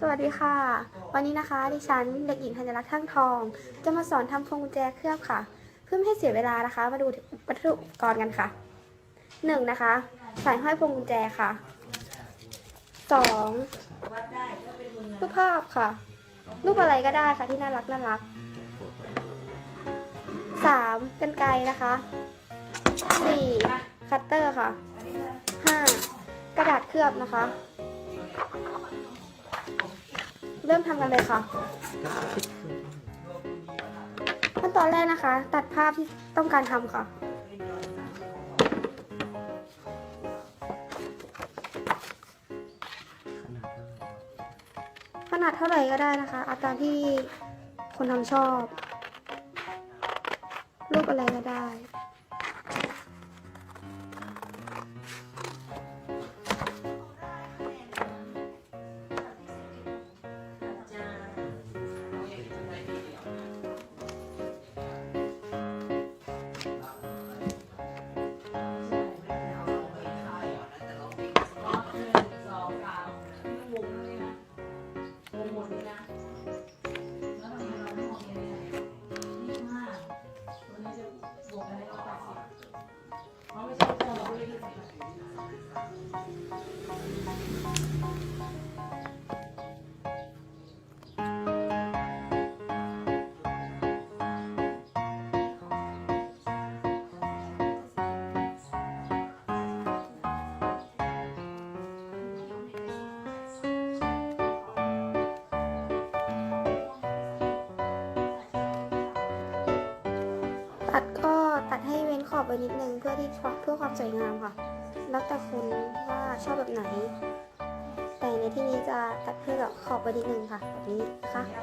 สวัสดีค่ะ วันนี้นะคะ ดิฉันเด็กหญิงธัญลักษ์ทั้งทอง จะมาสอนทำพวงกุญแจเคลือบค่ะ เพื่อไม่ให้เสียเวลานะคะ มาดูวัตถุอุปกรณ์กันค่ะหนึ่งนะคะ สายห้อยพวงกุญแจค่ะสองรูปภาพค่ะ รูปอะไรก็ได้ค่ะที่น่ารักน่ารักสามกันไกรนะคะสี่คัตเตอร์ค่ะห้ากระดาษเคลือบนะคะ เริ่มทำกันเลยค่ะ ขั้นตอนแรกนะคะ ตัดภาพที่ต้องการทำค่ะ ขนาดเท่าไหร่ก็ได้นะคะ เอาตามที่คนทำชอบ รูปอะไรก็ได้ ตัดก็ตัดให้เว้นขอบไว้นิดนึงเพื่อที่เพื่อความสวยงามค่ะ แล้วแต่คุณว่าชอบแบบไหน แต่ในที่นี้จะตัดเพื่อแบบขอบไว้นิดนึงค่ะแบบนี้นะคะเดี๋ย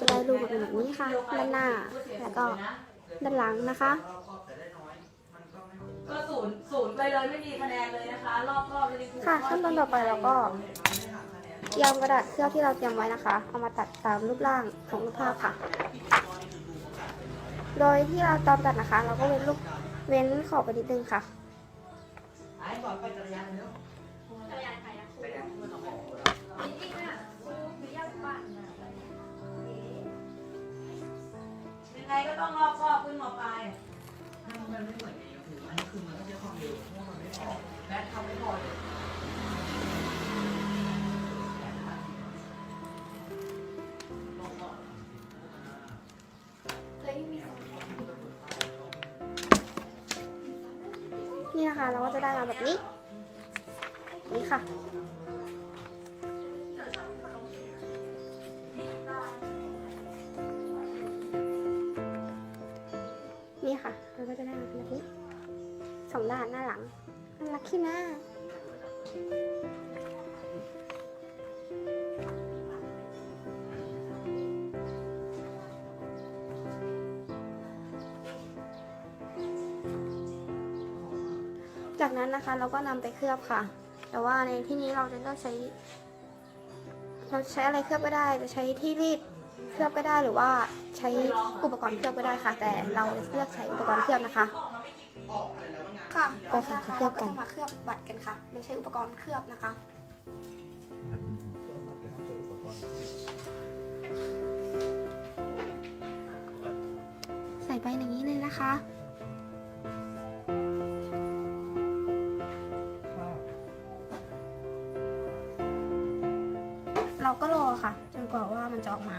จะได้รูปมาเป็นแบบนี้ค่ะ ด้านหน้า แล้วก็ด้านหลังนะคะ ก็ศูนย์ศูนย์ไปเลยไม่มีคะแนนเลยนะคะ รอบรอบเลยค่ะขั้นตอนต่อไปเราก็ยอมกระดาษเคลือบที่เราเตรียมไว้นะคะ เอามาตัดตามรูปร่างของรูปภาพค่ะ โดยที่เราตอนตัดนะคะ เราก็เว้นรูปเว้นขอบไปนิดนึงค่ะ ยังไงก็ต้องรอบคอบขึ้นหมไปลายมันไม่เหมือนในคืออันนี้คือมันก็จะใช้ความเร็วพวกมันไม่พอแบตทำไม่พอเลยนี่นะคะเราก็จะได้มาแบบนี้ นี่ค่ะ สองด้านหน้าหลังน่ารักขี้หน้าจากนั้นนะคะเราก็นำไปเคลือบค่ะ แต่ว่าในที่นี้เราจะเลือกใช้ เราใช้อะไรเคลือบก็ได้ จะใช้ที่รีดเคลือบก็ได้หรือว่าใช้อุปกรณ์เคลือบก็ได้ค่ะ แต่เราเลือกใช้อุปกรณ์เคลือบนะคะ ค่ะไปค่ะเคลือบกันราจะมาเคลือบบัตรกันค่ะไม่ใช่อุปกรณ์เคลือบนะคะ ใส่ไปอย่างนี้เลยนะคะ เราก็รอค่ะ จนกว่าว่ามันมันจะออกมา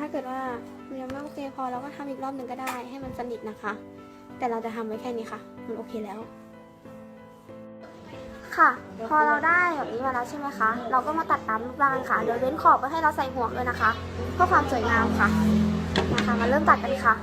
ถ้าเกิดว่ามันยังไม่โอเคพอเราก็ทำอีกรอบหนึ่งก็ได้ให้มันสนิทนะคะ แต่เราจะทำไว้แค่นี้ค่ะ มันโอเคแล้ว ค่ะ พอเราได้แบบนี้มาแล้วใช่ไหมคะ เราก็มาตัดตามรูปร่างค่ะ โดยเว้นขอบไว้ให้เราใส่ห่วงด้วยนะคะเพื่อความสวยงามค่ะ นะคะมาเริ่มตัดกันค่ะ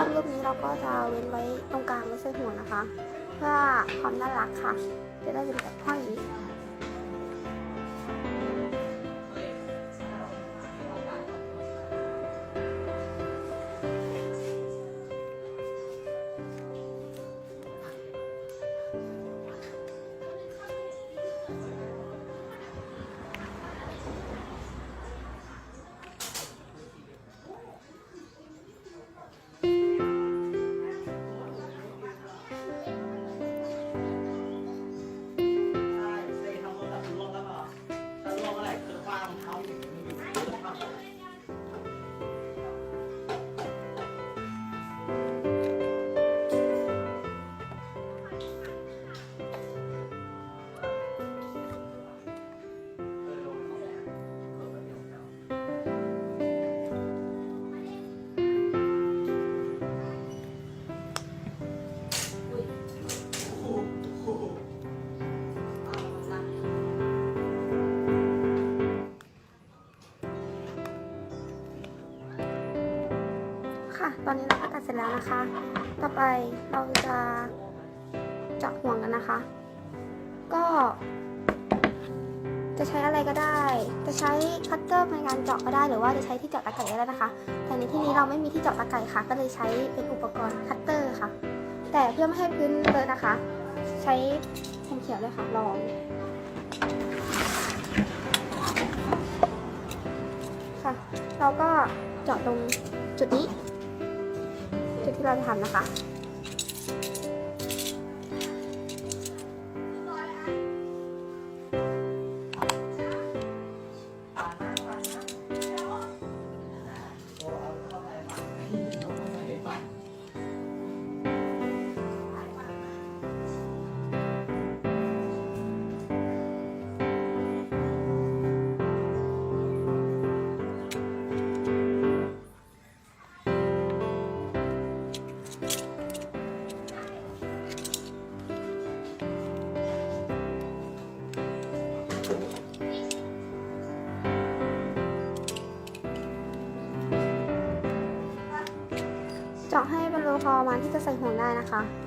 าพรูปนี้เราก็จะเว้นไว้ตรงกลางไม่ใช่หัวนะคะ เพื่อความน่ารักค่ะ จะได้เป็นแบบห้อย ตอนนี้เราก็ตัดเสร็จแล้วนะคะ ต่อไปเราจะเจาะห่วงกันนะคะ ก็ จะใช้อะไรก็ได้ จะใช้คัตเตอร์ในการเจาะก็ได้ หรือว่าจะใช้ที่เจาะตะไคร่ก็ได้นะคะ แต่ในที่นี้เราไม่มีที่เจาะตะไคร่ค่ะ ก็เลยใช้เป็นอุปกรณ์คัตเตอร์ค่ะ แต่เพื่อไม่ให้พื้นเลอะนะคะ ใช้แผ่นเขียวเลยค่ะรองค่ะเราก็เจาะตรงจุดนี้ ที่เราจะทำนะคะ ให้บรรลุพอประมาณที่จะใส่ห่วงได้นะคะ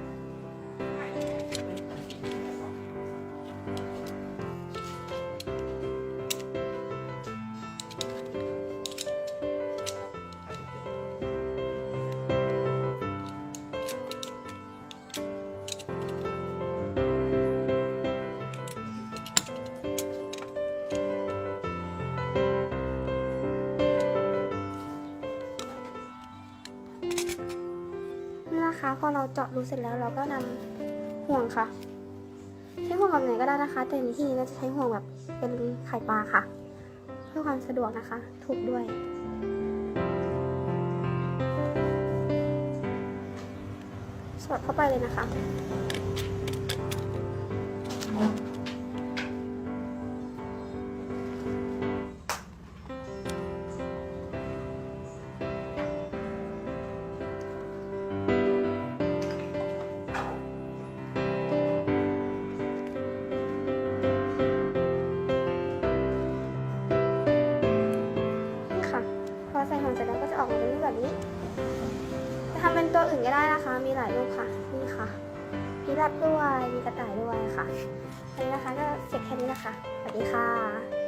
พอเราเจาะรูเสร็จแล้วเราก็นำห่วงค่ะ ใช้ห่วงแบบไหนก็ได้นะคะ แต่ในที่นี้เราจะใช้ห่วงแบบเป็นไข่ปลาค่ะ เพื่อความสะดวกนะคะ ถูกด้วยสอดเข้าไปเลยนะคะ ใส่ของเสร็จแล้วก็จะออกมาเป็นรูปแบบนี้ จะทำเป็นตัวอื่นก็ได้นะคะ มีหลายรูปค่ะ นี่ค่ะ มีรับด้วย มีกระต่ายด้วยค่ะ อันนี้นะคะก็เสร็จแค่นี้นะคะ สวัสดีค่ะ